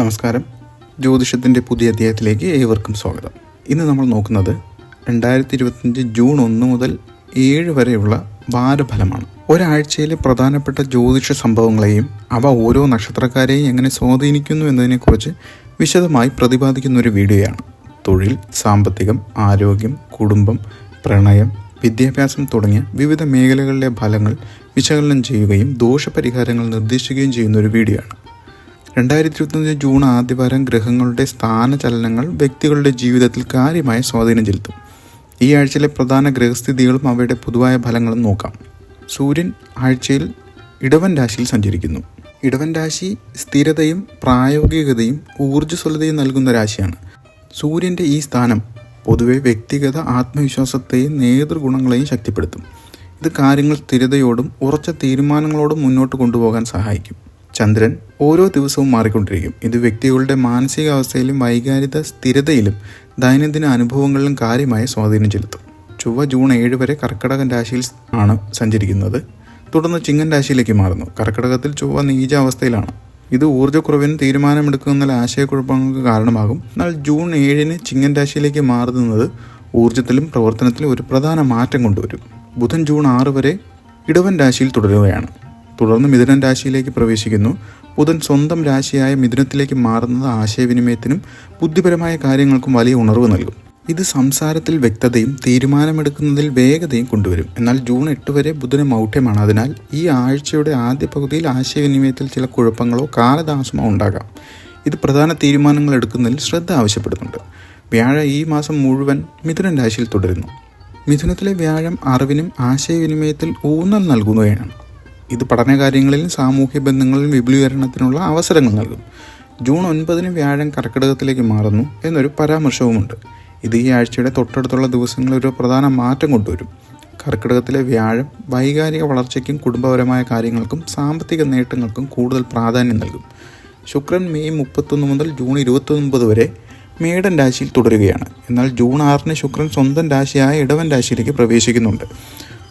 നമസ്കാരം. ജ്യോതിഷത്തിന്റെ പുതിയ അധ്യായത്തിലേക്ക് ഏവർക്കും സ്വാഗതം. ഇന്ന് നമ്മൾ നോക്കുന്നത് രണ്ടായിരത്തി ഇരുപത്തഞ്ച് ജൂൺ ഒന്ന് മുതൽ ഏഴ് വരെയുള്ള വാരഫലമാണ് ഒരാഴ്ചയിലെ പ്രധാനപ്പെട്ട ജ്യോതിഷ സംഭവങ്ങളെയും അവ ഓരോ നക്ഷത്രക്കാരെയും എങ്ങനെ സ്വാധീനിക്കുന്നു എന്നതിനെക്കുറിച്ച് വിശദമായി പ്രതിപാദിക്കുന്ന ഒരു വീഡിയോയാണ്. തൊഴിൽ സാമ്പത്തികം ആരോഗ്യം കുടുംബം പ്രണയം വിദ്യാഭ്യാസം തുടങ്ങിയ വിവിധ മേഖലകളിലെ ഫലങ്ങൾ വിശകലനം ചെയ്യുകയും ദോഷപരിഹാരങ്ങൾ നിർദ്ദേശിക്കുകയും ചെയ്യുന്ന ഒരു വീഡിയോ ആണ് രണ്ടായിരത്തി ഇരുപത്തഞ്ച് ജൂൺ ആദ്യവാരം ഗ്രഹങ്ങളുടെ സ്ഥാനചലനങ്ങൾ വ്യക്തികളുടെ ജീവിതത്തിൽ കാര്യമായ സ്വാധീനം ചെലുത്തും. ഈ ആഴ്ചയിലെ പ്രധാന ഗ്രഹസ്ഥിതികളും അവയുടെ പൊതുവായ ഫലങ്ങളും നോക്കാം. സൂര്യൻ ആഴ്ചയിൽ ഇടവൻ രാശിയിൽ സഞ്ചരിക്കുന്നു. ഇടവൻ രാശി സ്ഥിരതയും പ്രായോഗികതയും ഊർജസ്വലതയും നൽകുന്ന രാശിയാണ്. സൂര്യന്റെ ഈ സ്ഥാനം പൊതുവെ വ്യക്തിഗത ആത്മവിശ്വാസത്തെയും നേതൃഗുണങ്ങളെയും ശക്തിപ്പെടുത്തും. ഇത് കാര്യങ്ങൾ സ്ഥിരതയോടും ഉറച്ച തീരുമാനങ്ങളോടും മുന്നോട്ട് കൊണ്ടുപോകാൻ സഹായിക്കും. ചന്ദ്രൻ ഓരോ ദിവസവും മാറിക്കൊണ്ടിരിക്കും. ഇത് വ്യക്തികളുടെ മാനസികാവസ്ഥയിലും വൈകാരിക സ്ഥിരതയിലും ദൈനംദിന അനുഭവങ്ങളിലും കാര്യമായ സ്വാധീനം ചെലുത്തും. ചൊവ്വ ജൂൺ ഏഴ് വരെ കർക്കടകൻ രാശിയിൽ ആണ് സഞ്ചരിക്കുന്നത്. തുടർന്ന് ചിങ്ങൻ രാശിയിലേക്ക് മാറുന്നു. കർക്കടകത്തിൽ ചൊവ്വ നീചാവസ്ഥയിലാണ്. ഇത് ഊർജക്കുറവിന് തീരുമാനമെടുക്കുന്ന ആശയക്കുഴപ്പങ്ങൾക്ക് കാരണമാകും. എന്നാൽ ജൂൺ ഏഴിന് ചിങ്ങൻ രാശിയിലേക്ക് മാറുന്നത് ഊർജത്തിലും പ്രവർത്തനത്തിലും ഒരു പ്രധാന മാറ്റം കൊണ്ടുവരും. ബുധൻ ജൂൺ ആറ് വരെ ഇടവൻ രാശിയിൽ തുടരുകയാണ്. തുടർന്ന് മിഥുനൻ രാശിയിലേക്ക് പ്രവേശിക്കുന്നു. ബുധൻ സ്വന്തം രാശിയായ മിഥുനത്തിലേക്ക് മാറുന്നത് ആശയവിനിമയത്തിനും ബുദ്ധിപരമായ കാര്യങ്ങൾക്കും വലിയ ഉണർവ് നൽകും. ഇത് സംസാരത്തിൽ വ്യക്തതയും തീരുമാനമെടുക്കുന്നതിൽ വേഗതയും കൊണ്ടുവരും. എന്നാൽ ജൂൺ എട്ട് വരെ ബുധന് മൗഢ്യമാണ്. അതിനാൽ ഈ ആഴ്ചയുടെ ആദ്യ പകുതിയിൽ ആശയവിനിമയത്തിൽ ചില കുഴപ്പങ്ങളോ കാലതാമസമോ ഉണ്ടാകാം. ഇത് പ്രധാന തീരുമാനങ്ങൾ എടുക്കുന്നതിൽ ശ്രദ്ധ ആവശ്യപ്പെടുന്നുണ്ട്. വ്യാഴ ഈ മാസം മുഴുവൻ മിഥുനൻ രാശിയിൽ തുടരുന്നു. മിഥുനത്തിലെ വ്യാഴം അറിവിനും ആശയവിനിമയത്തിൽ ഊന്നൽ നൽകുകയാണ് ഇത് പഠനകാര്യങ്ങളിൽ സാമൂഹ്യ ബന്ധങ്ങളിൽ വിപുലീകരണത്തിനുള്ള അവസരങ്ങൾ നൽകും ജൂൺ ഒൻപതിന് വ്യാഴം കർക്കിടകത്തിലേക്ക് മാറുന്നു എന്നൊരു പരാമർശവുമുണ്ട്. ഇത് ഈ ആഴ്ചയുടെ തൊട്ടടുത്തുള്ള ദിവസങ്ങളിൽ ഒരു പ്രധാന മാറ്റം കൊണ്ടുവരും. കർക്കിടകത്തിലെ വ്യാഴം വൈകാരിക വളർച്ചയ്ക്കും കുടുംബപരമായ കാര്യങ്ങൾക്കും സാമ്പത്തിക നേട്ടങ്ങൾക്കും കൂടുതൽ പ്രാധാന്യം നൽകും. ശുക്രൻ മെയ് മുപ്പത്തൊന്ന് മുതൽ ജൂൺ ഇരുപത്തൊൻപത് വരെ മേടൻ രാശിയിൽ തുടരുകയാണ്. എന്നാൽ ജൂൺ ആറിന് ശുക്രൻ സ്വന്തം രാശിയായ ഇടവൻ രാശിയിലേക്ക് പ്രവേശിക്കുന്നുണ്ട്.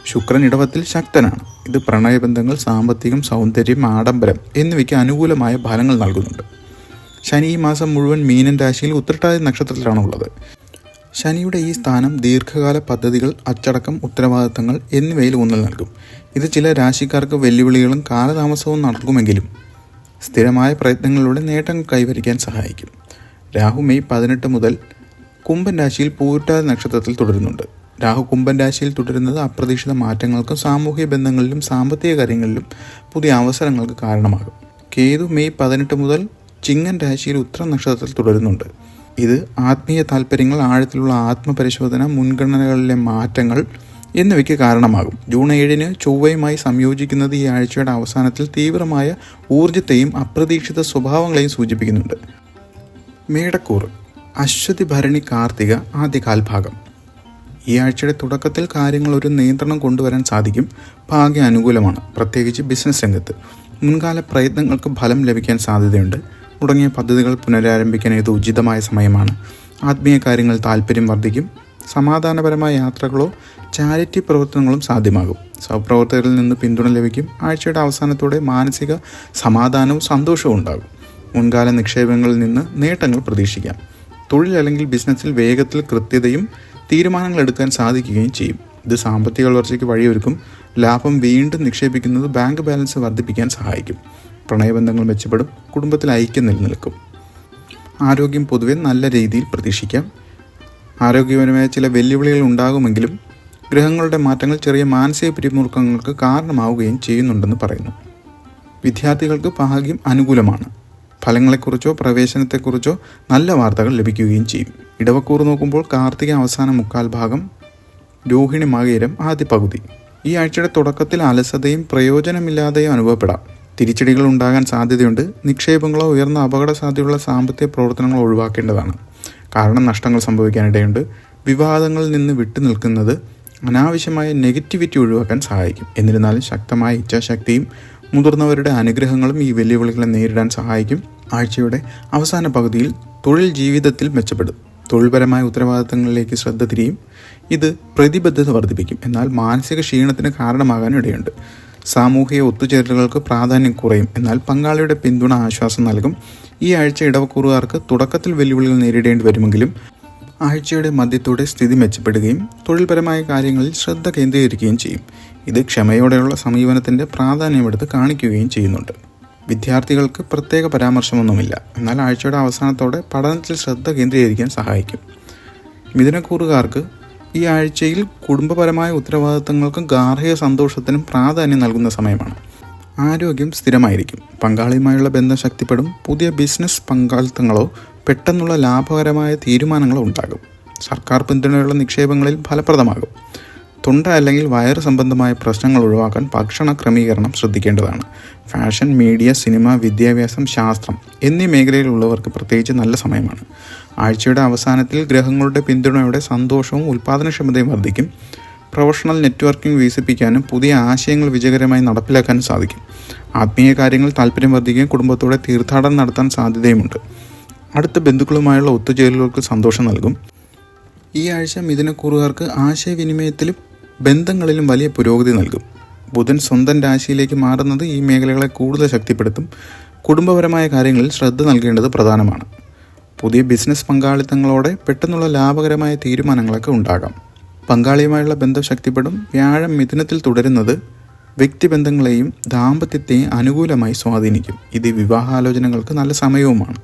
ശുക്രൻ ഇടവത്തിൽ ശക്തനാണ്. ഇത് പ്രണയബന്ധങ്ങൾ സാമ്പത്തികം സൗന്ദര്യം ആഡംബരം എന്നിവയ്ക്ക് അനുകൂലമായ ഫലങ്ങൾ നൽകുന്നുണ്ട്. ശനി ഈ മാസം മുഴുവൻ മീനൻ രാശിയിൽ ഉത്രട്ടാതി നക്ഷത്രത്തിലാണുള്ളത് ശനിയുടെ ഈ സ്ഥാനം ദീർഘകാല പദ്ധതികൾ അച്ചടക്കം ഉത്തരവാദിത്തങ്ങൾ എന്നിവയിൽ ഊന്നൽ നൽകും. ഇത് ചില രാശിക്കാർക്ക് വെല്ലുവിളികളും കാലതാമസവും നടക്കുമെങ്കിലും സ്ഥിരമായ പ്രയത്നങ്ങളിലൂടെ നേട്ടങ്ങൾ കൈവരിക്കാൻ സഹായിക്കും. രാഹു മെയ് പതിനെട്ട് മുതൽ കുംഭൻ രാശിയിൽ പൂരിട്ടാതി നക്ഷത്രത്തിൽ തുടരുന്നുണ്ട്. രാഹു കുംഭൻ രാശിയിൽ തുടരുന്നത് അപ്രതീക്ഷിത മാറ്റങ്ങൾക്കും സാമൂഹിക ബന്ധങ്ങളിലും സാമ്പത്തിക കാര്യങ്ങളിലും പുതിയ അവസരങ്ങൾക്ക് കാരണമാകും. കേതു മെയ് പതിനെട്ട് മുതൽ ചിങ്ങൻ രാശിയിൽ ഉത്തര നക്ഷത്രത്തിൽ തുടരുന്നുണ്ട്. ഇത് ആത്മീയ താല്പര്യങ്ങൾ ആഴത്തിലുള്ള ആത്മപരിശോധന മുൻഗണനകളിലെ മാറ്റങ്ങൾ എന്നിവയ്ക്ക് കാരണമാകും. ജൂൺ ഏഴിന് ചൊവ്വയുമായി സംയോജിക്കുന്നത് ഈ ആഴ്ചയുടെ അവസാനത്തിൽ തീവ്രമായ ഊർജത്തെയും അപ്രതീക്ഷിത സ്വഭാവങ്ങളെയും സൂചിപ്പിക്കുന്നുണ്ട്. മേടക്കൂർ അശ്വതി ഭരണി കാർത്തിക ആദ്യ കാൽഭാഗം ഈ ആഴ്ചയുടെ തുടക്കത്തിൽ കാര്യങ്ങൾ ഒരു നിയന്ത്രണം കൊണ്ടുവരാൻ സാധിക്കും. ഭാഗ്യ അനുകൂലമാണ്. പ്രത്യേകിച്ച് ബിസിനസ് രംഗത്ത്. മുൻകാല പ്രയത്നങ്ങൾക്ക് ഫലം ലഭിക്കാൻ സാധ്യതയുണ്ട്. തുടങ്ങിയ പദ്ധതികൾ പുനരാരംഭിക്കാൻ ഇത് ഉചിതമായ സമയമാണ്. ആത്മീയ കാര്യങ്ങൾ താല്പര്യം വർദ്ധിക്കും. സമാധാനപരമായ യാത്രകളോ ചാരിറ്റി പ്രവർത്തനങ്ങളും സാധ്യമാകും. സഹപ്രവർത്തകരിൽ നിന്ന് പിന്തുണ ലഭിക്കും. ആഴ്ചയുടെ അവസാനത്തോടെ മാനസിക സമാധാനവും സന്തോഷവും ഉണ്ടാകും. മുൻകാല നിക്ഷേപങ്ങളിൽ നിന്ന് നേട്ടങ്ങൾ പ്രതീക്ഷിക്കാം. തൊഴിൽ അല്ലെങ്കിൽ ബിസിനസ്സിൽ വേഗത്തിൽ കൃത്യതയും തീരുമാനങ്ങൾ എടുക്കാൻ സാധിക്കുകയും ചെയ്യും. ഇത് സാമ്പത്തിക വളർച്ചയ്ക്ക് വഴിയൊരുക്കും. ലാഭം വീണ്ടും നിക്ഷേപിക്കുന്നത് ബാങ്ക് ബാലൻസ് വർദ്ധിപ്പിക്കാൻ സഹായിക്കും. പ്രണയബന്ധങ്ങൾ മെച്ചപ്പെടും. കുടുംബത്തിൽ ഐക്യം നിലനിൽക്കും. ആരോഗ്യം പൊതുവെ നല്ല രീതിയിൽ പ്രതീക്ഷിക്കാം. ആരോഗ്യപരമായ ചില വെല്ലുവിളികൾ ഉണ്ടാകുമെങ്കിലും ഗ്രഹങ്ങളുടെ മാറ്റങ്ങൾ ചെറിയ മാനസിക പിരിമുറുക്കങ്ങൾക്ക് കാരണമാവുകയും ചെയ്യുന്നുണ്ടെന്ന് പറയുന്നു. വിദ്യാർത്ഥികൾക്ക് ഭാഗ്യം അനുകൂലമാണ്. ഫലങ്ങളെക്കുറിച്ചോ പ്രവേശനത്തെക്കുറിച്ചോ നല്ല വാർത്തകൾ ലഭിക്കുകയും ചെയ്യും. ഇടവക്കൂർ നോക്കുമ്പോൾ കാർത്തിക അവസാന മുക്കാൽ ഭാഗം രോഹിണി മകേരം ആദ്യ പകുതി. ഈ ആഴ്ചയുടെ തുടക്കത്തിൽ അലസതയും പ്രയോജനമില്ലാതെയും അനുഭവപ്പെടാം. തിരിച്ചടികൾ ഉണ്ടാകാൻ സാധ്യതയുണ്ട്. നിക്ഷേപങ്ങളോ ഉയർന്ന അപകട സാധ്യതയുള്ള സാമ്പത്തിക പ്രവർത്തനങ്ങളോ ഒഴിവാക്കേണ്ടതാണ്. കാരണം നഷ്ടങ്ങൾ സംഭവിക്കാനിടയുണ്ട്. വിവാദങ്ങളിൽ നിന്ന് വിട്ടുനിൽക്കുന്നത് അനാവശ്യമായ നെഗറ്റിവിറ്റി ഒഴിവാക്കാൻ സഹായിക്കും. എന്നിരുന്നാലും ശക്തമായ ഇച്ഛാശക്തിയും മുതിർന്നവരുടെ അനുഗ്രഹങ്ങളും ഈ വെല്ലുവിളികളെ നേരിടാൻ സഹായിക്കും. ആഴ്ചയുടെ അവസാന പകുതിയിൽ തൊഴിൽ ജീവിതത്തിൽ മെച്ചപ്പെടും. തൊഴിൽപരമായ ഉത്തരവാദിത്തങ്ങളിലേക്ക് ശ്രദ്ധ തിരിയും. ഇത് പ്രതിബദ്ധത വർദ്ധിപ്പിക്കും. എന്നാൽ മാനസിക ക്ഷീണത്തിന് കാരണമാകാൻ ഇടയുണ്ട്. സാമൂഹിക ഒത്തുചേരലുകൾക്ക് പ്രാധാന്യം കുറയും. എന്നാൽ പങ്കാളിയുടെ പിന്തുണ ആശ്വാസം നൽകും. ഈ ആഴ്ച ഇടവക്കൂറുകാർക്ക് തുടക്കത്തിൽ വെല്ലുവിളികൾ നേരിടേണ്ടി വരുമെങ്കിലും ആഴ്ചയുടെ മധ്യത്തോടെ സ്ഥിതി മെച്ചപ്പെടുകയും തൊഴിൽപരമായ കാര്യങ്ങളിൽ ശ്രദ്ധ കേന്ദ്രീകരിക്കുകയും ചെയ്യും. ഇത് ക്ഷമയോടെയുള്ള സമീപനത്തിന്റെ പ്രാധാന്യമെടുത്ത് കാണിക്കുകയും ചെയ്യുന്നുണ്ട്. വിദ്യാർത്ഥികൾക്ക് പ്രത്യേക പരാമർശമൊന്നുമില്ല. എന്നാൽ ആഴ്ചയുടെ അവസാനത്തോടെ പഠനത്തിൽ ശ്രദ്ധ കേന്ദ്രീകരിക്കാൻ സഹായിക്കും. മിഥുനക്കൂറുകാർക്ക് ഈ ആഴ്ചയിൽ കുടുംബപരമായ ഉത്തരവാദിത്തങ്ങൾക്കും ഗാർഹിക സന്തോഷത്തിനും പ്രാധാന്യം നൽകുന്ന സമയമാണ്. ആരോഗ്യം സ്ഥിരമായിരിക്കും. പങ്കാളിയുമായുള്ള ബന്ധം ശക്തിപ്പെടും. പുതിയ ബിസിനസ് പങ്കാളിത്തങ്ങളോ പെട്ടെന്നുള്ള ലാഭകരമായ തീരുമാനങ്ങളോ ഉണ്ടാകും. സർക്കാർ പിന്തുണയുള്ള നിക്ഷേപങ്ങളിൽ ഫലപ്രദമാകും. തൊണ്ട അല്ലെങ്കിൽ വയറ് സംബന്ധമായ പ്രശ്നങ്ങൾ ഒഴിവാക്കാൻ ഭക്ഷണ ക്രമീകരണം ശ്രദ്ധിക്കേണ്ടതാണ്. ഫാഷൻ മീഡിയ സിനിമ വിദ്യാഭ്യാസം ശാസ്ത്രം എന്നീ മേഖലയിലുള്ളവർക്ക് പ്രത്യേകിച്ച് നല്ല സമയമാണ്. ആഴ്ചയുടെ അവസാനത്തിൽ ഗ്രഹങ്ങളുടെ പിന്തുണയോടെ സന്തോഷവും ഉൽപ്പാദനക്ഷമതയും വർദ്ധിക്കും. പ്രൊഫഷണൽ നെറ്റ്വർക്കിംഗ് വികസിപ്പിക്കാനും പുതിയ ആശയങ്ങൾ വിജയകരമായി നടപ്പിലാക്കാനും സാധിക്കും. ആത്മീയ കാര്യങ്ങൾ താല്പര്യം വർദ്ധിക്കുകയും കുടുംബത്തോടെ തീർത്ഥാടനം നടത്താൻ സാധ്യതയുമുണ്ട്. അടുത്ത ബന്ധുക്കളുമായുള്ള ഒത്തുചേരലുകൾക്ക് സന്തോഷം നൽകും. ഈ ആഴ്ച മിഥുനക്കൂറുകാർക്ക് ആശയവിനിമയത്തിലും ബന്ധങ്ങളിലും വലിയ പുരോഗതി നൽകും. ബുധൻ സ്വന്തം രാശിയിലേക്ക് മാറുന്നത് ഈ മേഖലകളെ കൂടുതൽ ശക്തിപ്പെടുത്തും. കുടുംബപരമായ കാര്യങ്ങളിൽ ശ്രദ്ധ നൽകേണ്ടത് പ്രധാനമാണ്. പുതിയ ബിസിനസ് പങ്കാളിത്തങ്ങളോടെ പെട്ടെന്നുള്ള ലാഭകരമായ തീരുമാനങ്ങളൊക്കെ ഉണ്ടാകാം. പങ്കാളിയുമായുള്ള ബന്ധം ശക്തിപ്പെടും. വ്യാഴം മിഥുനത്തിൽ തുടരുന്നത് വ്യക്തിബന്ധങ്ങളെയും ദാമ്പത്യത്തെയും അനുകൂലമായി സ്വാധീനിക്കും. ഇത് വിവാഹാലോചനകൾക്ക് നല്ല സമയവുമാണ്.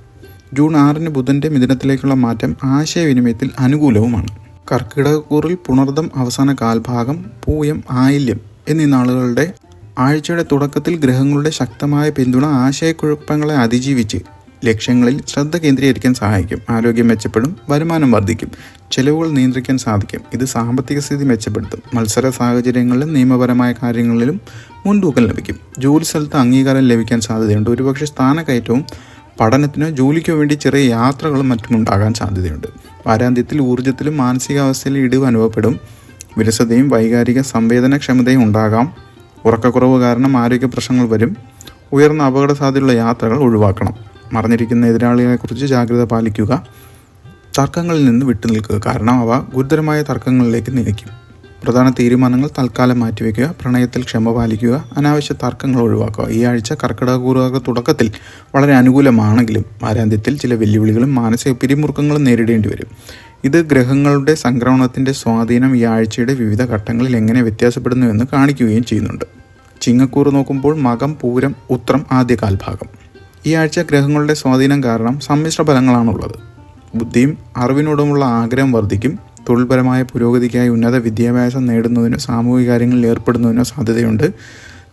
ജൂൺ ആറിന് ബുധന്റെ മിഥുനത്തിലേക്കുള്ള മാറ്റം ആശയവിനിമയത്തിൽ അനുകൂലവുമാണ്. കർക്കിടകക്കൂറിൽ പുണർദം അവസാന കാൽഭാഗം പൂയം ആയില്യം എന്നീ നാളുകളുടെ ആഴ്ചയുടെ തുടക്കത്തിൽ ഗ്രഹങ്ങളുടെ ശക്തമായ പിന്തുണ ആശയക്കുഴപ്പങ്ങളെ അതിജീവിച്ച് ലക്ഷ്യങ്ങളിൽ ശ്രദ്ധ കേന്ദ്രീകരിക്കാൻ സഹായിക്കും. ആരോഗ്യം മെച്ചപ്പെടും വരുമാനം വർദ്ധിക്കും ചെലവുകൾ നിയന്ത്രിക്കാൻ സാധിക്കും. ഇത് സാമ്പത്തിക സ്ഥിതി മെച്ചപ്പെടുത്തും. മത്സര സാഹചര്യങ്ങളിലും നിയമപരമായ കാര്യങ്ങളിലും മുൻതൂക്കം ലഭിക്കും. ജോലി സ്ഥലത്ത് അംഗീകാരം ലഭിക്കാൻ സാധ്യതയുണ്ട്. ഒരുപക്ഷെ സ്ഥാനക്കയറ്റവും പഠനത്തിനോ ജോലിക്കോ വേണ്ടി ചെറിയ യാത്രകളും മറ്റും ഉണ്ടാകാൻ സാധ്യതയുണ്ട്. വാരാന്ത്യത്തിൽ ഊർജത്തിലും മാനസികാവസ്ഥയിലും ഇടിവ് അനുഭവപ്പെടും. വിരസതയും വൈകാരിക സംവേദനക്ഷമതയും ഉണ്ടാകാം. ഉറക്കക്കുറവ് കാരണം ആരോഗ്യ പ്രശ്നങ്ങൾ വരും. ഉയർന്ന അപകട സാധ്യതയുള്ള യാത്രകൾ ഒഴിവാക്കണം. മറഞ്ഞിരിക്കുന്ന എതിരാളികളെക്കുറിച്ച് ജാഗ്രത പാലിക്കുക. തർക്കങ്ങളിൽ നിന്ന് വിട്ടുനിൽക്കുക. കാരണം അവ ഗുരുതരമായ തർക്കങ്ങളിലേക്ക് നയിക്കും. പ്രധാന തീരുമാനങ്ങൾ തൽക്കാലം മാറ്റിവെക്കുക പ്രണയത്തിൽ ക്ഷമ പാലിക്കുക അനാവശ്യ തർക്കങ്ങൾ ഒഴിവാക്കുക. ഈ ആഴ്ച കർക്കിടകപൂർവക തുടക്കത്തിൽ വളരെ അനുകൂലമാണെങ്കിലും വാരാന്ത്യത്തിൽ ചില വെല്ലുവിളികളും മാനസിക പിരിമുറുക്കങ്ങളും നേരിടേണ്ടി വരും. ഇത് ഗ്രഹങ്ങളുടെ സംക്രമണത്തിന്റെ സ്വാധീനം ഈ ആഴ്ചയുടെ വിവിധ ഘട്ടങ്ങളിൽ എങ്ങനെ വ്യത്യാസപ്പെടുന്നുവെന്ന് കാണിക്കുകയും ചെയ്യുന്നുണ്ട്. ചിങ്ങക്കൂറ് നോക്കുമ്പോൾ മകം പൂരം ഉത്രം ആദ്യ കാൽഭാഗം. ഈ ആഴ്ച ഗ്രഹങ്ങളുടെ സ്വാധീനം കാരണം സമ്മിശ്ര ഫലങ്ങളാണുള്ളത്. ബുദ്ധിയും അറിവിനോടുമുള്ള ആഗ്രഹം വർദ്ധിക്കും. തൊഴിൽപരമായ പുരോഗതിക്കായി ഉന്നത വിദ്യാഭ്യാസം നേടുന്നതിനോ സാമൂഹിക കാര്യങ്ങളിൽ ഏർപ്പെടുന്നതിനോ സാധ്യതയുണ്ട്.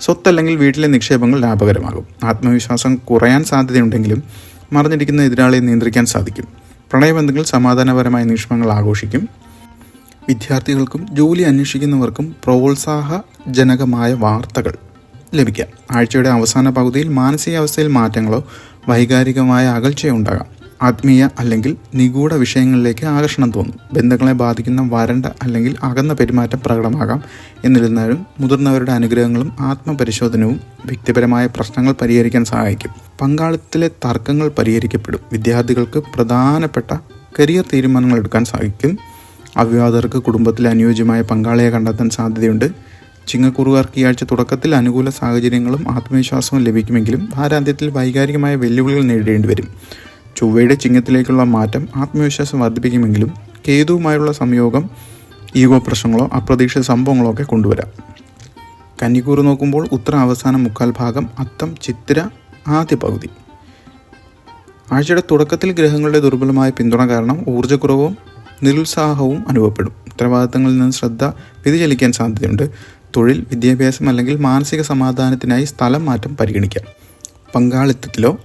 സ്വത്തല്ലെങ്കിൽ വീട്ടിലെ നിക്ഷേപങ്ങൾ ലാഭകരമാകും. ആത്മവിശ്വാസം കുറയാൻ സാധ്യതയുണ്ടെങ്കിലും മറിഞ്ഞിരിക്കുന്ന എതിരാളിയെ നിയന്ത്രിക്കാൻ സാധിക്കും. പ്രണയബന്ധങ്ങൾ സമാധാനപരമായ നിക്ഷേപങ്ങൾ ആഘോഷിക്കും. വിദ്യാർത്ഥികൾക്കും ജോലി അന്വേഷിക്കുന്നവർക്കും പ്രോത്സാഹജനകമായ വാർത്തകൾ ലഭിക്കാം. ആഴ്ചയുടെ അവസാന പകുതിയിൽ മാനസികാവസ്ഥയിൽ മാറ്റങ്ങളോ വൈകാരികമായ അകൽച്ചയോ ഉണ്ടാകാം. ആത്മീയ അല്ലെങ്കിൽ നിഗൂഢ വിഷയങ്ങളിലേക്ക് ആകർഷണം തോന്നും. ബന്ധങ്ങളെ ബാധിക്കുന്ന വരണ്ട അല്ലെങ്കിൽ അകന്ന പെരുമാറ്റം പ്രകടമാകാം എന്നിരുന്നാലും മുതിർന്നവരുടെ അനുഗ്രഹങ്ങളും ആത്മപരിശോധനവും വ്യക്തിപരമായ പ്രശ്നങ്ങൾ പരിഹരിക്കാൻ സഹായിക്കും. പങ്കാളിത്തത്തിലെ തർക്കങ്ങൾ പരിഹരിക്കപ്പെടും. വിദ്യാർത്ഥികൾക്ക് പ്രധാനപ്പെട്ട കരിയർ തീരുമാനങ്ങൾ എടുക്കാൻ സാധിക്കും അവിവാദർക്ക് കുടുംബത്തിലെ അനുയോജ്യമായ പങ്കാളിയെ കണ്ടെത്താൻ സാധ്യതയുണ്ട്. ചിങ്ങക്കുറുകാർക്ക് ഈ ആഴ്ച തുടക്കത്തിൽ അനുകൂല സാഹചര്യങ്ങളും ആത്മവിശ്വാസവും ലഭിക്കുമെങ്കിലും ഭാരാന്ത്യത്തിൽ വൈകാരികമായ വെല്ലുവിളികൾ നേരിടേണ്ടി വരും. ചൊവ്വയുടെ ചിങ്ങത്തിലേക്കുള്ള മാറ്റം ആത്മവിശ്വാസം വർദ്ധിപ്പിക്കുമെങ്കിലും കേതുവുമായുള്ള സംയോഗം ഈഗോ പ്രശ്നങ്ങളോ അപ്രതീക്ഷിത സംഭവങ്ങളോ ഒക്കെ കൊണ്ടുവരാം. കന്നിക്കൂറ് നോക്കുമ്പോൾ ഉത്തര അവസാന മുക്കാൽ ഭാഗം അത്തം ചിത്തിര ആദ്യ പകുതി. ആഴ്ചയുടെ തുടക്കത്തിൽ ഗ്രഹങ്ങളുടെ ദുർബലമായ പിന്തുണ കാരണം ഊർജക്കുറവും നിരുത്സാഹവും അനുഭവപ്പെടും. ഉത്തരവാദിത്തങ്ങളിൽ നിന്ന് ശ്രദ്ധ വ്യതിചലിക്കാൻ സാധ്യതയുണ്ട്. തൊഴിൽ വിദ്യാഭ്യാസം അല്ലെങ്കിൽ മാനസിക സമാധാനത്തിനായി സ്ഥലം മാറ്റം പരിഗണിക്കാം. പങ്കാളിത്തത്തിലോ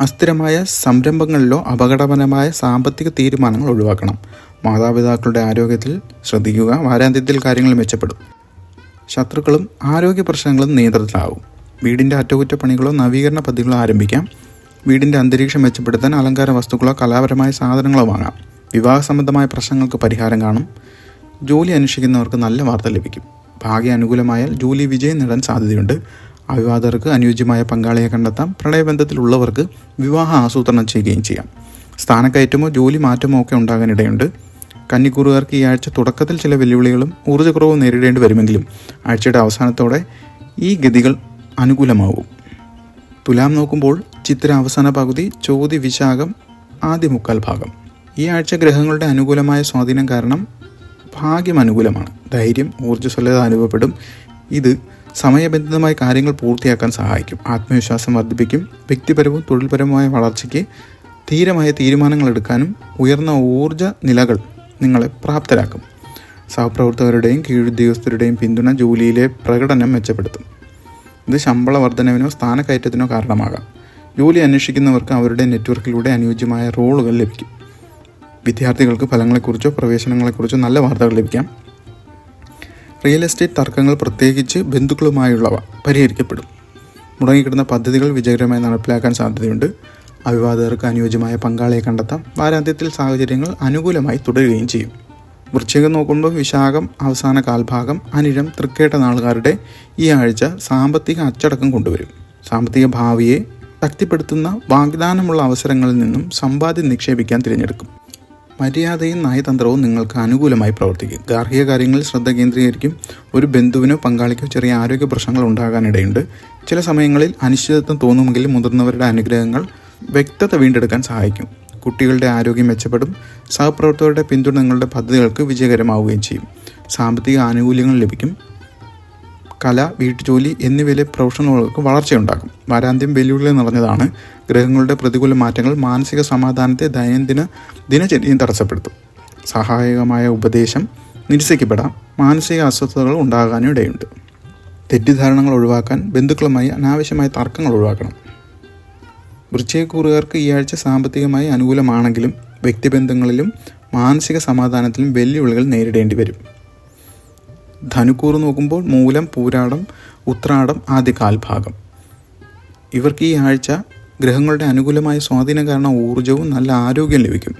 അസ്ഥിരമായ സംരംഭങ്ങളിലോ അപകടപരമായ സാമ്പത്തിക തീരുമാനങ്ങൾ ഒഴിവാക്കണം. മാതാപിതാക്കളുടെ ആരോഗ്യത്തിൽ ശ്രദ്ധിക്കുക. വാരാന്ത്യത്തിൽ കാര്യങ്ങൾ മെച്ചപ്പെടും. ശത്രുക്കളും ആരോഗ്യ പ്രശ്നങ്ങളും നിയന്ത്രണത്തിലാവും വീടിന്റെ അറ്റകുറ്റപ്പണികളോ നവീകരണ പദ്ധതികളോ ആരംഭിക്കാം. വീടിന്റെ അന്തരീക്ഷം മെച്ചപ്പെടുത്താൻ അലങ്കാര വസ്തുക്കളോ കലാപരമായ സാധനങ്ങളോ വാങ്ങാം. വിവാഹ സംബന്ധമായ പ്രശ്നങ്ങൾക്ക് പരിഹാരം കാണും. ജോലി അന്വേഷിക്കുന്നവർക്ക് നല്ല വാർത്ത ലഭിക്കും. ഭാഗ്യ അനുകൂലമായാൽ ജോലി വിജയം നേടാൻ സാധ്യതയുണ്ട്. അവിവാദർക്ക് അനുയോജ്യമായ പങ്കാളിയെ കണ്ടെത്താം. പ്രണയബന്ധത്തിലുള്ളവർക്ക് വിവാഹ ആസൂത്രണം ചെയ്യുകയും ചെയ്യാം. സ്ഥാനക്കയറ്റമോ ജോലി മാറ്റമോ ഒക്കെ ഉണ്ടാകാനിടയുണ്ട്. കന്നിക്കൂറുകാർക്ക് ഈ ആഴ്ച തുടക്കത്തിൽ ചില വെല്ലുവിളികളും ഊർജക്കുറവും നേരിടേണ്ടി വരുമെങ്കിലും ആഴ്ചയുടെ അവസാനത്തോടെ ഈ ഗതികൾ അനുകൂലമാവും. തുലാം നോക്കുമ്പോൾ ചിത്ര അവസാന പകുതി ചോതി വിശാഖം ആദ്യ മുക്കാൽ ഭാഗം. ഈ ആഴ്ച ഗ്രഹങ്ങളുടെ അനുകൂലമായ സ്വാധീനം കാരണം ഭാഗ്യം അനുകൂലമാണ്. ധൈര്യം ഊർജസ്വലത അനുഭവപ്പെടും. ഇത് സമയബന്ധിതമായ കാര്യങ്ങൾ പൂർത്തിയാക്കാൻ സഹായിക്കും. ആത്മവിശ്വാസം വർദ്ധിപ്പിക്കും. വ്യക്തിപരവും തൊഴിൽപരവുമായ വളർച്ചയ്ക്ക് ധീരമായ തീരുമാനങ്ങൾ എടുക്കാനും ഉയർന്ന ഊർജ നിലകൾ നിങ്ങളെ പ്രാപ്തരാക്കും. സഹപ്രവർത്തകരുടെയും കീഴുദ്യോഗസ്ഥരുടെയും പിന്തുണ ജോലിയിലെ പ്രകടനം മെച്ചപ്പെടുത്തും. ഇത് ശമ്പള വർധനവിനോ സ്ഥാനക്കയറ്റത്തിനോ കാരണമാകാം. ജോലി അന്വേഷിക്കുന്നവർക്ക് അവരുടെ നെറ്റ്വർക്കിലൂടെ അനുയോജ്യമായ റോളുകൾ ലഭിക്കും. വിദ്യാർത്ഥികൾക്ക് ഫലങ്ങളെക്കുറിച്ചോ പ്രവേശനങ്ങളെക്കുറിച്ചോ നല്ല വാർത്തകൾ ലഭിക്കാം. റിയൽ എസ്റ്റേറ്റ് തർക്കങ്ങൾ പ്രത്യേകിച്ച് ബന്ധുക്കളുമായുള്ളവ പരിഹരിക്കപ്പെടും. മുടങ്ങിക്കിടന്ന പദ്ധതികൾ വിജയകരമായി നടപ്പിലാക്കാൻ സാധ്യതയുണ്ട്. അഭിവാദകർക്ക് അനുയോജ്യമായ പങ്കാളിയെ കണ്ടെത്താം. വാരാന്ത്യത്തിൽ സാഹചര്യങ്ങൾ അനുകൂലമായി തുടരുകയും ചെയ്യും. വൃശ്ചികം നോക്കുമ്പോൾ വിശാഖം അവസാന കാൽഭാഗം അനിഴം തൃക്കേട്ട നാളുകാരുടെ ഈ ആഴ്ച സാമ്പത്തിക അച്ചടക്കം കൊണ്ടുവരും. സാമ്പത്തിക ഭാവിയെ ശക്തിപ്പെടുത്തുന്ന വാഗ്ദാനമുള്ള അവസരങ്ങളിൽ നിന്നും സമ്പാദ്യം നിക്ഷേപിക്കാൻ തിരഞ്ഞെടുക്കും. മര്യാദയും നയതന്ത്രവും നിങ്ങൾക്ക് അനുകൂലമായി പ്രവർത്തിക്കും. ഗാർഹിക കാര്യങ്ങളിൽ ശ്രദ്ധ കേന്ദ്രീകരിക്കും. ഒരു ബന്ധുവിനോ പങ്കാളിക്കോ ചെറിയ ആരോഗ്യ പ്രശ്നങ്ങൾ ഉണ്ടാകാനിടയുണ്ട്. ചില സമയങ്ങളിൽ അനിശ്ചിതത്വം തോന്നുമെങ്കിലും മുതിർന്നവരുടെ അനുഗ്രഹങ്ങൾ വ്യക്തത വീണ്ടെടുക്കാൻ സഹായിക്കും. കുട്ടികളുടെ ആരോഗ്യം മെച്ചപ്പെടും. സഹപ്രവർത്തകരുടെ പിന്തുണ നിങ്ങളുടെ പദ്ധതികൾക്ക് വിജയകരമാവുകയും ചെയ്യും. സാമ്പത്തിക ആനുകൂല്യങ്ങൾ ലഭിക്കും. കല വീട്ടുജോലി എന്നിവയിലെ പ്രൊഫഷണലുകൾക്ക് വളർച്ചയുണ്ടാകും വാരാന്ത്യം വെല്ലുവിളികൾ നിറഞ്ഞതാണ്. ഗ്രഹങ്ങളുടെ പ്രതികൂല മാറ്റങ്ങൾ മാനസിക സമാധാനത്തെ ദൈനംദിന ദിനചര്യയും തടസ്സപ്പെടുത്തും. സഹായകമായ ഉപദേശം നിരസിക്കപ്പെടാം. മാനസിക അസ്വസ്ഥതകൾ ഉണ്ടാകാനും ഇടയുണ്ട്. തെറ്റിദ്ധാരണകൾ ഒഴിവാക്കാൻ ബന്ധുക്കളുമായി അനാവശ്യമായ തർക്കങ്ങൾ ഒഴിവാക്കണം. വൃശ്ചയക്കൂറുകാർക്ക് ഈ ആഴ്ച സാമ്പത്തികമായി അനുകൂലമാണെങ്കിലും വ്യക്തിബന്ധങ്ങളിലും മാനസിക സമാധാനത്തിലും വെല്ലുവിളികൾ നേരിടേണ്ടി വരും. ധനുക്കൂറ് നോക്കുമ്പോൾ മൂലം പൂരാടം ഉത്രാടം ആദ്യ കാൽഭാഗം. ഇവർക്ക് ഈ ആഴ്ച ഗ്രഹങ്ങളുടെ അനുകൂലമായ സ്വാധീനം കാരണം ഊർജവും നല്ല ആരോഗ്യം ലഭിക്കും.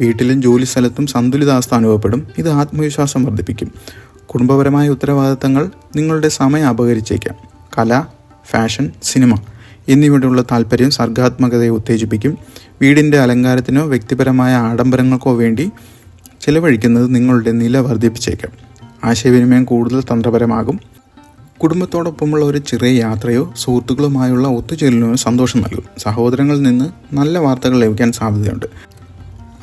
വീട്ടിലും ജോലി സ്ഥലത്തും സന്തുലിതാവസ്ഥ അനുഭവപ്പെടും. ഇത് ആത്മവിശ്വാസം വർദ്ധിപ്പിക്കും. കുടുംബപരമായ ഉത്തരവാദിത്തങ്ങൾ നിങ്ങളുടെ സമയം അപകരിച്ചേക്കാം. കല ഫാഷൻ സിനിമ എന്നിവയോടുള്ള താല്പര്യം സർഗാത്മകതയെ ഉത്തേജിപ്പിക്കും. വീടിന്റെ അലങ്കാരത്തിനോ വ്യക്തിപരമായ ആഡംബരങ്ങൾക്കോ വേണ്ടി ചിലവഴിക്കുന്നത് നിങ്ങളുടെ നില വർദ്ധിപ്പിച്ചേക്കാം. ആശയവിനിമയം കൂടുതൽ തന്ത്രപരമാകും. കുടുംബത്തോടൊപ്പമുള്ള ഒരു ചെറിയ യാത്രയോ സുഹൃത്തുക്കളുമായുള്ള ഒത്തുചേരലിനോ സന്തോഷം നൽകും. സഹോദരങ്ങളിൽ നിന്ന് നല്ല വാർത്തകൾ ലഭിക്കാൻ സാധ്യതയുണ്ട്.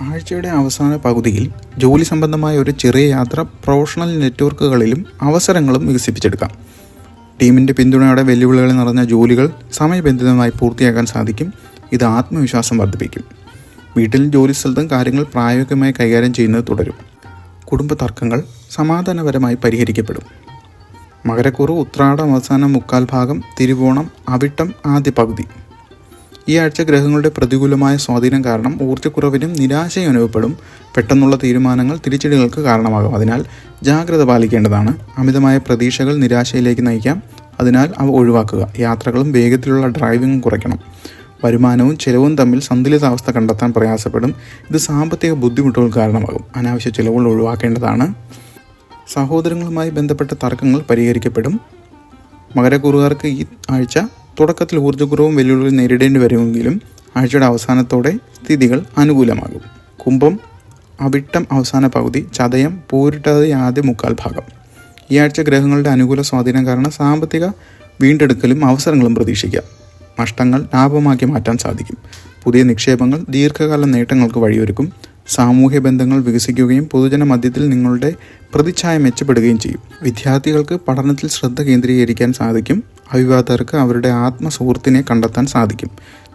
ആഴ്ചയുടെ അവസാന പകുതിയിൽ ജോലി സംബന്ധമായ ഒരു ചെറിയ യാത്ര പ്രൊഫഷണൽ നെറ്റ്വർക്കുകളിലും അവസരങ്ങളും വികസിപ്പിച്ചെടുക്കാം. ടീമിന്റെ പിന്തുണയോടെ വെല്ലുവിളികൾ നിറഞ്ഞ ജോലികൾ സമയബന്ധിതമായി പൂർത്തിയാക്കാൻ സാധിക്കും. ഇത് ആത്മവിശ്വാസം വർദ്ധിപ്പിക്കും. വീട്ടിലും ജോലിസ്ഥലത്തും കാര്യങ്ങൾ പ്രായോഗികമായി കൈകാര്യം ചെയ്യുന്നത് തുടരും. കുടുംബ തർക്കങ്ങൾ സമാധാനപരമായി പരിഹരിക്കപ്പെടും. മകരക്കുറു ഉത്രാടം അവസാനം മുക്കാൽ ഭാഗം തിരുവോണം അവിട്ടം ആദ്യ പകുതി. ഈ ആഴ്ച ഗ്രഹങ്ങളുടെ പ്രതികൂലമായ സ്വാധീനം കാരണം ഊർജക്കുറവിനും നിരാശയും അനുഭവപ്പെടും. പെട്ടെന്നുള്ള തീരുമാനങ്ങൾ തിരിച്ചടികൾക്ക് കാരണമാകും. അതിനാൽ ജാഗ്രത പാലിക്കേണ്ടതാണ്. അമിതമായ പ്രതീക്ഷകൾ നിരാശയിലേക്ക് നയിക്കാം. അതിനാൽ അവ ഒഴിവാക്കുക. യാത്രകളും വേഗത്തിലുള്ള ഡ്രൈവിംഗും കുറയ്ക്കണം. വരുമാനവും ചെലവും തമ്മിൽ സന്തുലിതാവസ്ഥ കണ്ടെത്താൻ പ്രയാസപ്പെടും. ഇത് സാമ്പത്തിക ബുദ്ധിമുട്ടുകൾ കാരണമാകും. അനാവശ്യ ചിലവുകൾ ഒഴിവാക്കേണ്ടതാണ്. സഹോദരങ്ങളുമായി ബന്ധപ്പെട്ട തർക്കങ്ങൾ പരിഹരിക്കപ്പെടും. മകരക്കുറുകാർക്ക് ഈ ആഴ്ച തുടക്കത്തിൽ ഊർജക്കുറവും വെല്ലുവിളികൾ നേരിടേണ്ടി വരുമെങ്കിലും ആഴ്ചയുടെ അവസാനത്തോടെ സ്ഥിതികൾ അനുകൂലമാകും. കുംഭം അവിട്ടം അവസാന പകുതി ചതയം പൂരിട്ടത് ആദ്യ മുക്കാൽ ഭാഗം. ഈ ആഴ്ച ഗ്രഹങ്ങളുടെ അനുകൂല സ്വാധീനം കാരണം സാമ്പത്തിക വീണ്ടെടുക്കലും അവസരങ്ങളും പ്രതീക്ഷിക്കാം. നഷ്ടങ്ങൾ ലാഭമാക്കി മാറ്റാൻ സാധിക്കും. പുതിയ നിക്ഷേപങ്ങൾ ദീർഘകാല നേട്ടങ്ങൾക്ക് വഴിയൊരുക്കും. സാമൂഹ്യ ബന്ധങ്ങൾ വികസിക്കുകയും പൊതുജന മധ്യത്തിൽ നിങ്ങളുടെ പ്രതിച്ഛായ മെച്ചപ്പെടുകയും ചെയ്യും. വിദ്യാർത്ഥികൾക്ക് പഠനത്തിൽ ശ്രദ്ധ കേന്ദ്രീകരിക്കാൻ സാധിക്കും. അഭിവാദകർക്ക് അവരുടെ ആത്മസുഹൃത്തിനെ കണ്ടെത്താൻ സാധിക്കും.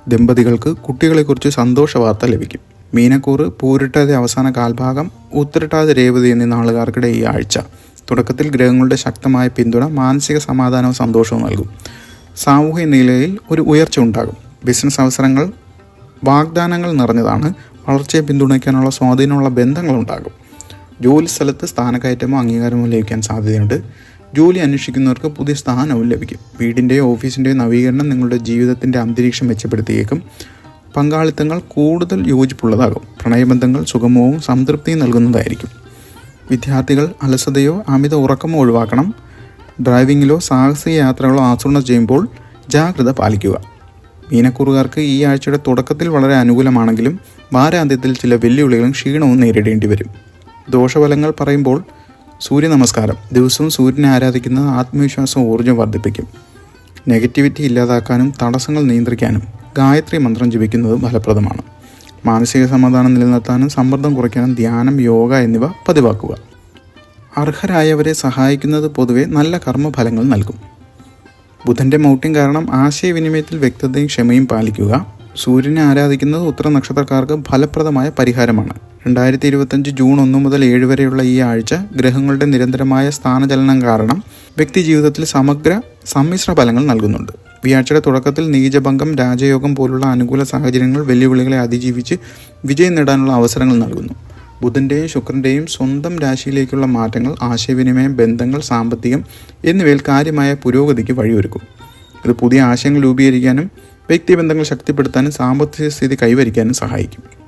ദമ്പതികൾക്ക് കുട്ടികളെക്കുറിച്ച് സന്തോഷ വാർത്ത ലഭിക്കും. മീനക്കൂറ് പൂരിട്ടാതെ അവസാന കാൽഭാഗം ഉത്തരട്ടാതെ രേവതി എന്നീ നാളുകാർക്കിടെ ഈ ആഴ്ച. തുടക്കത്തിൽ ഗ്രഹങ്ങളുടെ ശക്തമായ പിന്തുണ മാനസിക സമാധാനവും സന്തോഷവും നൽകും. സാമൂഹ്യ നിലയിൽ ഒരു ഉയർച്ച ഉണ്ടാകും. ബിസിനസ് അവസരങ്ങൾ വാഗ്ദാനങ്ങൾ നിറഞ്ഞതാണ്. വളർച്ചയെ പിന്തുണയ്ക്കാനുള്ള സ്വാധീനമുള്ള ബന്ധങ്ങളുണ്ടാകും ജോലി സ്ഥലത്ത് സ്ഥാനക്കയറ്റമോ അംഗീകാരമോ ലഭിക്കാൻ സാധ്യതയുണ്ട്. ജോലി അന്വേഷിക്കുന്നവർക്ക് പുതിയ സ്ഥാനവും ലഭിക്കും. വീടിന്റെയോ ഓഫീസിന്റെയോ നവീകരണം നിങ്ങളുടെ ജീവിതത്തിന്റെ അന്തരീക്ഷം മെച്ചപ്പെടുത്തിയേക്കും. പങ്കാളിത്തങ്ങൾ കൂടുതൽ യോജിപ്പുള്ളതാകും. പ്രണയബന്ധങ്ങൾ സുഗമവും സംതൃപ്തിയും നൽകുന്നതായിരിക്കും. വിദ്യാർത്ഥികൾ അലസതയോ അമിത ഉറക്കമോ ഒഴിവാക്കണം. ഡ്രൈവിങ്ങിലോ സാഹസിക യാത്രകളോ ആസൂത്രണം ചെയ്യുമ്പോൾ ജാഗ്രത പാലിക്കുക. മീനക്കൂറുകാർക്ക് ഈ ആഴ്ചയുടെ തുടക്കത്തിൽ വളരെ അനുകൂലമാണെങ്കിലും വാരാന്ത്യത്തിൽ ചില വെല്ലുവിളികളും ക്ഷീണവും നേരിടേണ്ടി വരും. ദോഷഫലങ്ങൾ പറയുമ്പോൾ സൂര്യ നമസ്കാരം ദിവസവും സൂര്യനെ ആരാധിക്കുന്നത് ആത്മവിശ്വാസവും ഊർജം വർദ്ധിപ്പിക്കും. നെഗറ്റിവിറ്റി ഇല്ലാതാക്കാനും തടസ്സങ്ങൾ നിയന്ത്രിക്കാനും ഗായത്രി മന്ത്രം ജപിക്കുന്നതും ഫലപ്രദമാണ്. മാനസിക സമാധാനം നിലനിർത്താനും സമ്മർദ്ദം കുറയ്ക്കാനും ധ്യാനം യോഗ എന്നിവ പതിവാക്കുക. അർഹരായവരെ സഹായിക്കുന്നത് പൊതുവെ നല്ല കർമ്മഫലങ്ങൾ നൽകും. ബുധന്റെ മൗട്ട്യം കാരണം ആശയവിനിമയത്തിൽ വ്യക്തതയും ക്ഷമയും പാലിക്കുക. സൂര്യനെ ആരാധിക്കുന്നത് ഉത്തര നക്ഷത്രക്കാർക്ക് ഫലപ്രദമായ പരിഹാരമാണ്. രണ്ടായിരത്തി ഇരുപത്തഞ്ച് ജൂൺ ഒന്ന് മുതൽ ഏഴ് വരെയുള്ള ഈ ആഴ്ച ഗ്രഹങ്ങളുടെ നിരന്തരമായ സ്ഥാനചലനം കാരണം വ്യക്തി ജീവിതത്തിൽ സമഗ്ര സമ്മിശ്ര ഫലങ്ങൾ നൽകുന്നുണ്ട്. ഈ ആഴ്ചയുടെ തുടക്കത്തിൽ നീചഭംഗം രാജയോഗം പോലുള്ള അനുകൂല സാഹചര്യങ്ങൾ വെല്ലുവിളികളെ അതിജീവിച്ച് വിജയം നേടാനുള്ള അവസരങ്ങൾ നൽകുന്നു. ബുധന്റെയും ശുക്രന്റെയും സ്വന്തം രാശിയിലേക്കുള്ള മാറ്റങ്ങൾ ആശയവിനിമയം ബന്ധങ്ങൾ സാമ്പത്തികം എന്നിവയിൽ കാര്യമായ പുരോഗതിക്ക് വഴിയൊരുക്കും. ഇത് പുതിയ ആശയങ്ങൾ രൂപീകരിക്കാനും വ്യക്തിബന്ധങ്ങൾ ശക്തിപ്പെടുത്താനും സാമ്പത്തിക സ്ഥിതി കൈവരിക്കാനും സഹായിക്കും.